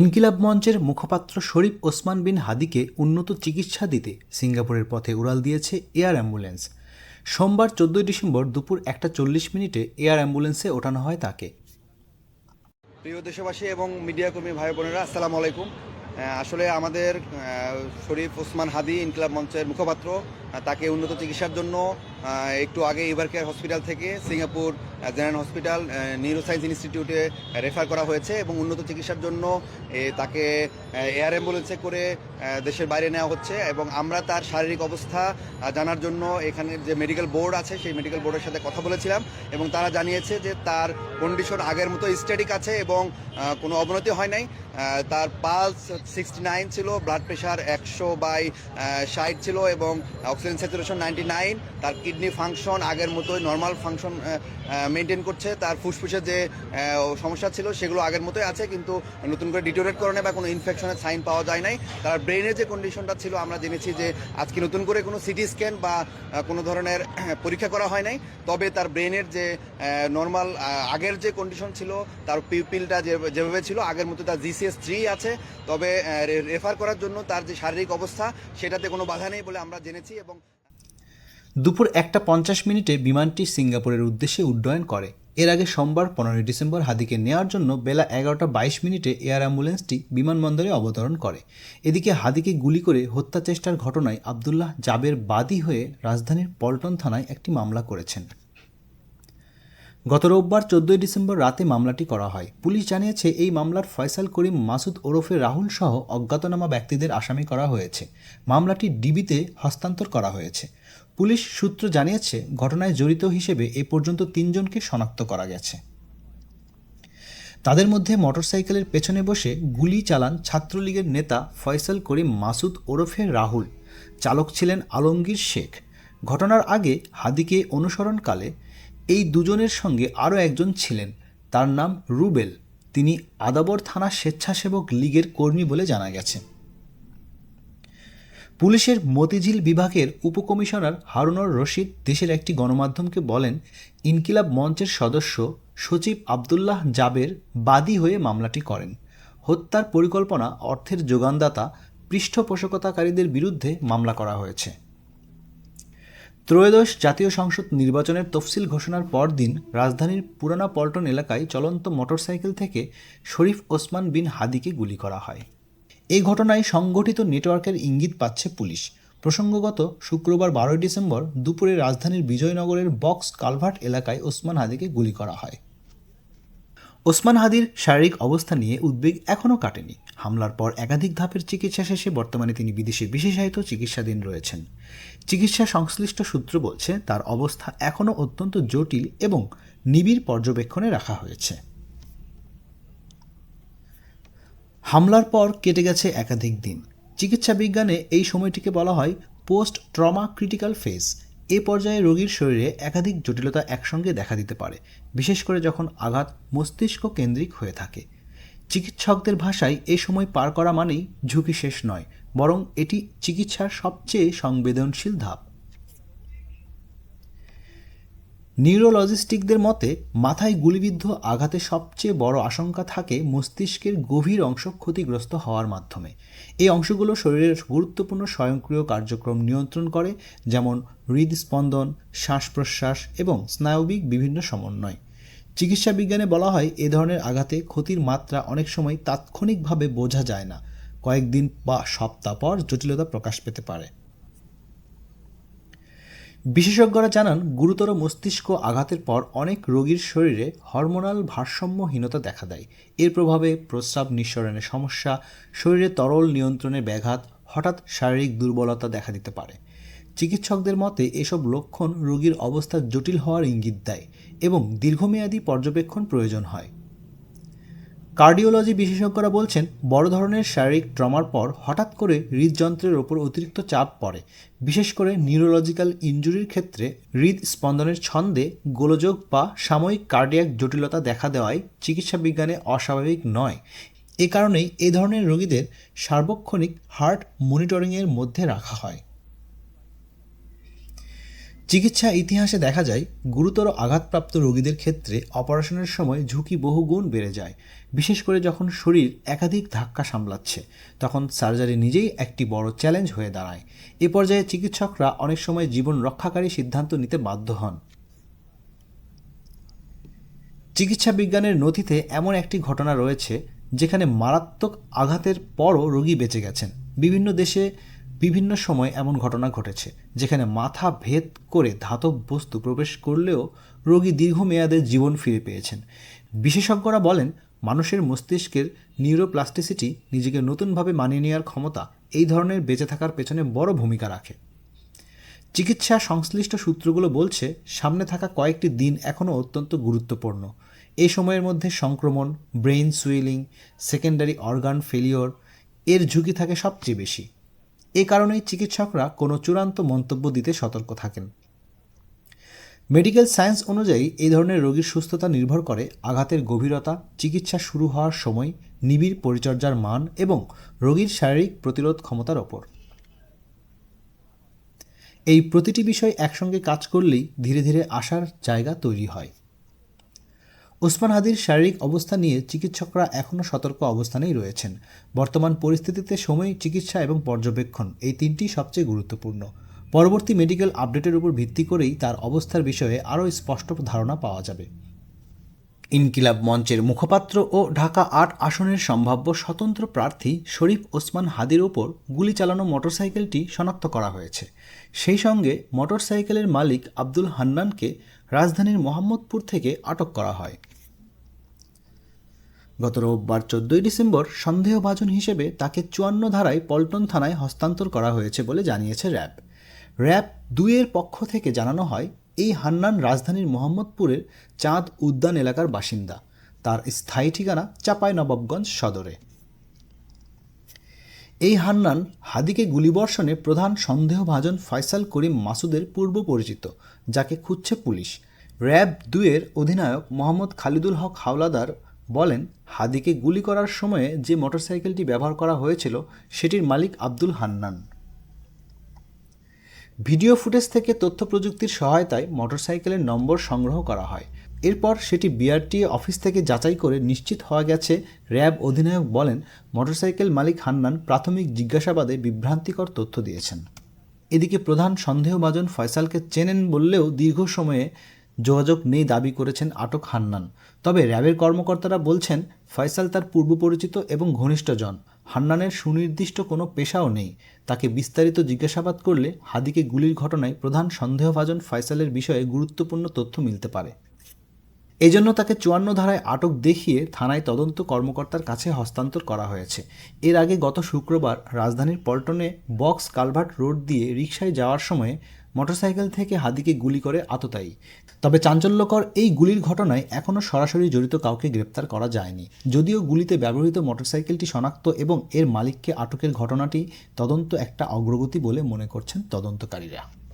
ইনকিলাব মঞ্চের মুখপাত্র শরীফ ওসমান বিন হাদিকে উন্নত চিকিৎসা দিতে সিঙ্গাপুরের পথে উড়াল দিয়েছে এয়ার অ্যাম্বুলেন্স। সোমবার চোদ্দই ডিসেম্বর দুপুর একটা চল্লিশ মিনিটে এয়ার অ্যাম্বুলেন্সে ওঠানো হয় তাকে। প্রিয় দেশবাসী এবং মিডিয়া কর্মী ভাই বোনেরা আসসালামু আলাইকুম। আসলে আমাদের শরীফ ওসমান হাদি ইনকিলাব মঞ্চের মুখপাত্র তাকে উন্নত চিকিৎসার জন্য একটু আগে ইভার কেয়ার হসপিটাল থেকে Singapore general hospital neuro science ইনস্টিটিউটে রেফার করা হয়েছে এবং উন্নত চিকিৎসার জন্য তাকে এয়ার অ্যাম্বুলেন্সে করে দেশের বাইরে নেওয়া হচ্ছে এবং আমরা তার শারীরিক অবস্থা জানার জন্য এখানে যে মেডিকেল বোর্ড আছে, সেই মেডিকেল বোর্ডের সাথে কথা বলেছিলাম এবং তারা জানিয়েছে যে তার কন্ডিশন আগের মতো স্টেটিক আছে এবং কোনো অবনতি হয় নাই। তার পালস সিক্সটি নাইন ছিল ব্লাড প্রেশার একশো বাই ষাট ছিল এবং অক্সিজেন স্যাচুরেশন নাইনটি নাইন তার কিডনি ফাংশন আগের মতোই নর্মাল ফাংশন মেনটেন করছে। তার ফুসফুসের যে সমস্যা ছিল, সেগুলো আগের মতোই আছে, কিন্তু নতুন করে ডিটোরেট করে বা কোনো ইনফেকশনের সাইন পাওয়া যায় নাই। তার ব্রেনের যে কন্ডিশনটা ছিল, আমরা জেনেছি যে আজকে নতুন করে কোনো সিটি স্ক্যান বা কোনো ধরনের পরীক্ষা করা হয় নাই। তবে তার ব্রেনের যে নর্মাল আগের যে কন্ডিশন ছিল, তার পিপিলটা যেভাবে ছিল, আগের মতো তার জিসিএস থ্রি আছে। তবে রেফার করার জন্য তার যে শারীরিক অবস্থা, সেটাতে কোনো বাধা নেই বলে আমরা জেনেছি এবং দুপুর একটা পঞ্চাশ মিনিটে বিমানটি সিঙ্গাপুরের উদ্দেশ্যে উড্ডয়ন করে। এর আগে সোমবার, পনেরোই ডিসেম্বর, হাদিকে নেওয়ার জন্য বেলা এগারোটা বাইশ মিনিটে এয়ার অ্যাম্বুলেন্সটি বিমানবন্দরে অবতরণ করে। এদিকে হাদিকে গুলি করে হত্যা চেষ্টার ঘটনায় আবদুল্লাহ জাবের বাদী হয়ে রাজধানীর পল্টন থানায় একটি মামলা করেছেন। গত রোববার চোদ্দই ডিসেম্বর রাতে মামলাটি করা হয়। পুলিশ জানিয়েছে, এই মামলার ফয়সাল করিম, মাসুদ ওরফে রাহুল সহ অজ্ঞাতনামা ব্যক্তিদের আসামি করা হয়েছে। মামলাটি ডিবিতে হস্তান্তর করা হয়েছে। পুলিশ সূত্র জানিয়েছে, ঘটনায় জড়িত হিসেবে এ পর্যন্ত তিনজনকে শনাক্ত করা গেছে। তাদের মধ্যে মোটরসাইকেলের পেছনে বসে গুলি চালান ছাত্রলীগের নেতা ফয়সাল করিম, মাসুদ ওরফে রাহুল। চালক ছিলেন আলমগীর শেখ। ঘটনার আগে হাদিকে অনুসরণকালে এই দুজনের সঙ্গে আরও একজন ছিলেন। তার নাম রুবেল। তিনি আদাবর থানা স্বেচ্ছাসেবক লীগের কর্মী বলে জানা গেছে। পুলিশের মতিঝিল বিভাগের উপকমিশনার হারুনর রশিদ দেশের একটি গণমাধ্যমকে বলেন, ইনকিলাব মঞ্চের সদস্য সচিব আবদুল্লাহ জাবের বাদী হয়ে মামলাটি করেন। হত্যার পরিকল্পনা অর্থের যোগানদাতা পৃষ্ঠপোষকতাকারীদের বিরুদ্ধে মামলা করা হয়েছে। ত্রয়োদশ জাতীয় সংসদ নির্বাচনের তফসিল ঘোষণার পরদিন রাজধানীর পুরানা পল্টন এলাকায় চলন্ত মোটরসাইকেল থেকে শরীফ ওসমান বিন হাদিকে গুলি করা হয়। এই ঘটনায় সংগঠিত নেটওয়ার্কের ইঙ্গিত পাচ্ছে পুলিশ। প্রসঙ্গগত, শুক্রবার বারোই ডিসেম্বর দুপুরে রাজধানীর বিজয়নগরের বক্স কালভার্ট এলাকায় ওসমান হাদিকে গুলি করা হয়। ওসমান হাদির শারীরিক অবস্থা নিয়ে উদ্বেগ এখনও কাটেনি। হামলার পর একাধিক ধাপের চিকিৎসা শেষে বর্তমানে তিনি বিদেশে বিশেষায়িত চিকিৎসাধীন রয়েছেন। চিকিৎসা সংশ্লিষ্ট সূত্র বলছে, তার অবস্থা এখনও অত্যন্ত জটিল এবং নিবিড় পর্যবেক্ষণে রাখা হয়েছে। হামলার পর কেটে গেছে একাধিক দিন। চিকিৎসা বিজ্ঞানে এই সময়টিকে বলা হয় পোস্ট ট্রমা ক্রিটিক্যাল ফেজ। এ পর্যায়ে রোগীর শরীরে একাধিক জটিলতা একসঙ্গে দেখা দিতে পারে, বিশেষ করে যখন আঘাত মস্তিষ্ক কেন্দ্রিক হয়ে থাকে। চিকিৎসকদের ভাষায় এ সময় পার করা মানেই ঝুঁকি শেষ নয়, বরং এটি চিকিৎসার সবচেয়ে সংবেদনশীল ধাপ। নিউরোলজিস্টিকদের মতে, মাথায় গুলিবিদ্ধ আঘাতে সবচেয়ে বড় আশঙ্কা থাকে মস্তিষ্কের গভীর অংশ ক্ষতিগ্রস্ত হওয়ার মাধ্যমে। এই অংশগুলো শরীরের গুরুত্বপূর্ণ স্বয়ংক্রিয় কার্যক্রম নিয়ন্ত্রণ করে, যেমন হৃদস্পন্দন শ্বাস প্রশ্বাস এবং স্নায়বিক বিভিন্ন সমন্বয়। চিকিৎসা বিজ্ঞানে বলা হয়, এ ধরনের আঘাতে ক্ষতির মাত্রা অনেক সময় তাৎক্ষণিকভাবে বোঝা যায় না। কয়েকদিন বা সপ্তাহ পর জটিলতা প্রকাশ পেতে পারে। বিশেষজ্ঞরা জানান, গুরুতর মস্তিষ্ক আঘাতের পর অনেক রোগীর শরীরে হরমোনাল ভারসাম্যহীনতা দেখা দেয়। এর প্রভাবে প্রস্রাব নিঃসরণের সমস্যা, শরীরে তরল নিয়ন্ত্রণে ব্যাঘাত, হঠাৎ শারীরিক দুর্বলতা দেখা দিতে পারে। চিকিৎসকদের মতে, এসব লক্ষণ রোগীর অবস্থা জটিল হওয়ার ইঙ্গিত দেয়। এবং দীর্ঘমেয়াদী পর্যবেক্ষণ প্রয়োজন হয়। কার্ডিওলজি বিশেষজ্ঞরা বলছেন, বড় ধরনের শারীরিক ট্রমার পর হঠাৎ করে হৃদযন্ত্রের ওপর অতিরিক্ত চাপ পড়ে। বিশেষ করে নিউরোলজিক্যাল ইনজুরির ক্ষেত্রে হৃদস্পন্দনের ছন্দে গোলযোগ বা সাময়িক কার্ডিয়াক জটিলতা দেখা দেওয়ায় চিকিৎসা বিজ্ঞানে অস্বাভাবিক নয়। এ কারণেই এ ধরনের রোগীদের সার্বক্ষণিক হার্ট মনিটরিংয়ের মধ্যে রাখা হয়। চিকিৎসা ইতিহাসে দেখা যায়, গুরুতর আঘাতপ্রাপ্ত রোগীদের ক্ষেত্রে অপারেশনের সময় ঝুঁকি বহুগুণ বেড়ে যায়। বিশেষ করে যখন শরীর একাধিক ধাক্কা সামলাচ্ছে, তখন সার্জারি নিজেই একটি বড় চ্যালেঞ্জ হয়ে দাঁড়ায়। এ পর্যায়ে চিকিৎসকরা অনেক সময় জীবন রক্ষাকারী সিদ্ধান্ত নিতে বাধ্য হন। চিকিৎসা বিজ্ঞানের নথিতে এমন একটি ঘটনা রয়েছে, যেখানে মারাত্মক আঘাতের পরও রোগী বেঁচে গেছেন। বিভিন্ন দেশে বিভিন্ন সময় এমন ঘটনা ঘটেছে, যেখানে মাথা ভেদ করে ধাতব বস্তু প্রবেশ করলেও রোগী দীর্ঘমেয়াদে জীবন ফিরে পেয়েছেন। বিশেষজ্ঞরা বলেন, মানুষের মস্তিষ্কের নিউরোপ্লাস্টিসিটি নিজেকে নতুনভাবে মানিয়ে নেওয়ার ক্ষমতা এই ধরনের বেঁচে থাকার পেছনে বড় ভূমিকা রাখে। চিকিৎসা সংশ্লিষ্ট সূত্রগুলো বলছে, সামনে থাকা কয়েকটি দিন এখনও অত্যন্ত গুরুত্বপূর্ণ। এই সময়ের মধ্যে সংক্রমণ, brain swelling, secondary organ failure, এর ঝুঁকি থাকে সবচেয়ে বেশি। এ কারণেই চিকিৎসকরা কোনো চূড়ান্ত মন্তব্য দিতে সতর্ক থাকেন। মেডিকেল সায়েন্স অনুযায়ী এই ধরনের রোগীর সুস্থতা নির্ভর করে আঘাতের গভীরতা, চিকিৎসা শুরু হওয়ার সময়, নিবিড় পরিচর্যার মান এবং রোগীর শারীরিক প্রতিরোধ ক্ষমতার ওপর। এই প্রতিটি বিষয় একসঙ্গে কাজ করলেই ধীরে ধীরে আসার জায়গা তৈরি হয়। ওসমান হাদির শারীরিক অবস্থা নিয়ে চিকিৎসকরা এখনও সতর্ক অবস্থানেই রয়েছেন। বর্তমান পরিস্থিতিতে সময়, চিকিৎসা এবং পর্যবেক্ষণ এই তিনটি সবচেয়ে গুরুত্বপূর্ণ। পরবর্তী মেডিকেল আপডেটের উপর ভিত্তি করেই তার অবস্থার বিষয়ে আরও স্পষ্ট ধারণা পাওয়া যাবে। ইনকিলাব মঞ্চের মুখপাত্র ও ঢাকা আট আসনের সম্ভাব্য স্বতন্ত্র প্রার্থী শরীফ ওসমান হাদির ওপর গুলি চালানো মোটরসাইকেলটি শনাক্ত করা হয়েছে। সেই সঙ্গে মোটরসাইকেলের মালিক আব্দুল হান্নানকে রাজধানীর মোহাম্মদপুর থেকে আটক করা হয়। গত রোববার চোদ্দই ডিসেম্বর সন্দেহভাজন হিসেবে তাকে চুয়ান্ন ধারায় পল্টন থানায় হস্তান্তর করা হয়েছে বলে জানিয়েছে র্যাব। র্যাব দুইয়ের পক্ষ থেকে জানানো হয়, এই হান্নান রাজধানীর মোহাম্মদপুরের চাঁদ উদ্যান এলাকার বাসিন্দা। তার স্থায়ী ঠিকানা চাপাই নবাবগঞ্জ সদরে। এই হান্নান হাদিকে গুলিবর্ষণে প্রধান সন্দেহভাজন ফয়সাল করিম মাসুদের পূর্ব পরিচিত, যাকে খুঁজছে পুলিশ। র্যাব দুয়ের অধিনায়ক মোহাম্মদ খালিদুল হক হাওলাদার বলেন, হাদিকে গুলি করার সময়ে যে মোটরসাইকেলটি ব্যবহার করা হয়েছিল, সেটির মালিক আব্দুল হান্নান। ভিডিও ফুটেজ থেকে তথ্য প্রযুক্তির সহায়তায় মোটরসাইকেলের নম্বর সংগ্রহ করা হয়। এরপর সেটি বিআরটিএ অফিস থেকে যাচাই করে নিশ্চিত হওয়া গেছে, র্যাব অধিনায়ক বলেন, মোটরসাইকেল মালিক হান্নান প্রাথমিক জিজ্ঞাসাবাদে বিভ্রান্তিকর তথ্য দিয়েছেন। এদিকে প্রধান সন্দেহভাজন ফয়সালকে চেনেন বললেও দীর্ঘ সময়ে যোগাযোগ নেই দাবি করেছেন আটক হান্নান। তবে র্যাবের কর্মকর্তারা বলছেন, ফয়সাল তার পূর্ব পরিচিত এবং ঘনিষ্ঠজন। হান্নানের সুনির্দিষ্ট কোনো পেশাও নেই। তাকে বিস্তারিত জিজ্ঞাসাবাদ করলে হাদিকে গুলির ঘটনায় প্রধান সন্দেহভাজন ফয়সালের বিষয়ে গুরুত্বপূর্ণ তথ্য মিলতে পারে। এজন্য তাকে চুয়ান্ন ধারায় আটক দেখিয়ে থানায় তদন্ত কর্মকর্তার কাছে হস্তান্তর করা হয়েছে। এর আগে গত শুক্রবার রাজধানীর পল্টনে বক্স কালভার্ট রোড দিয়ে রিকশায় যাওয়ার সময় মোটরসাইকেল থেকে হাদিকে গুলি করে আততায়ী। তবে চাঞ্চল্যকর এই গুলির ঘটনায় এখনও সরাসরি জড়িত কাউকে গ্রেপ্তার করা যায়নি। যদিও গুলিতে ব্যবহৃত মোটরসাইকেলটি শনাক্ত এবং এর মালিককে আটকের ঘটনাটি তদন্ত একটা অগ্রগতি বলে মনে করছেন তদন্তকারীরা।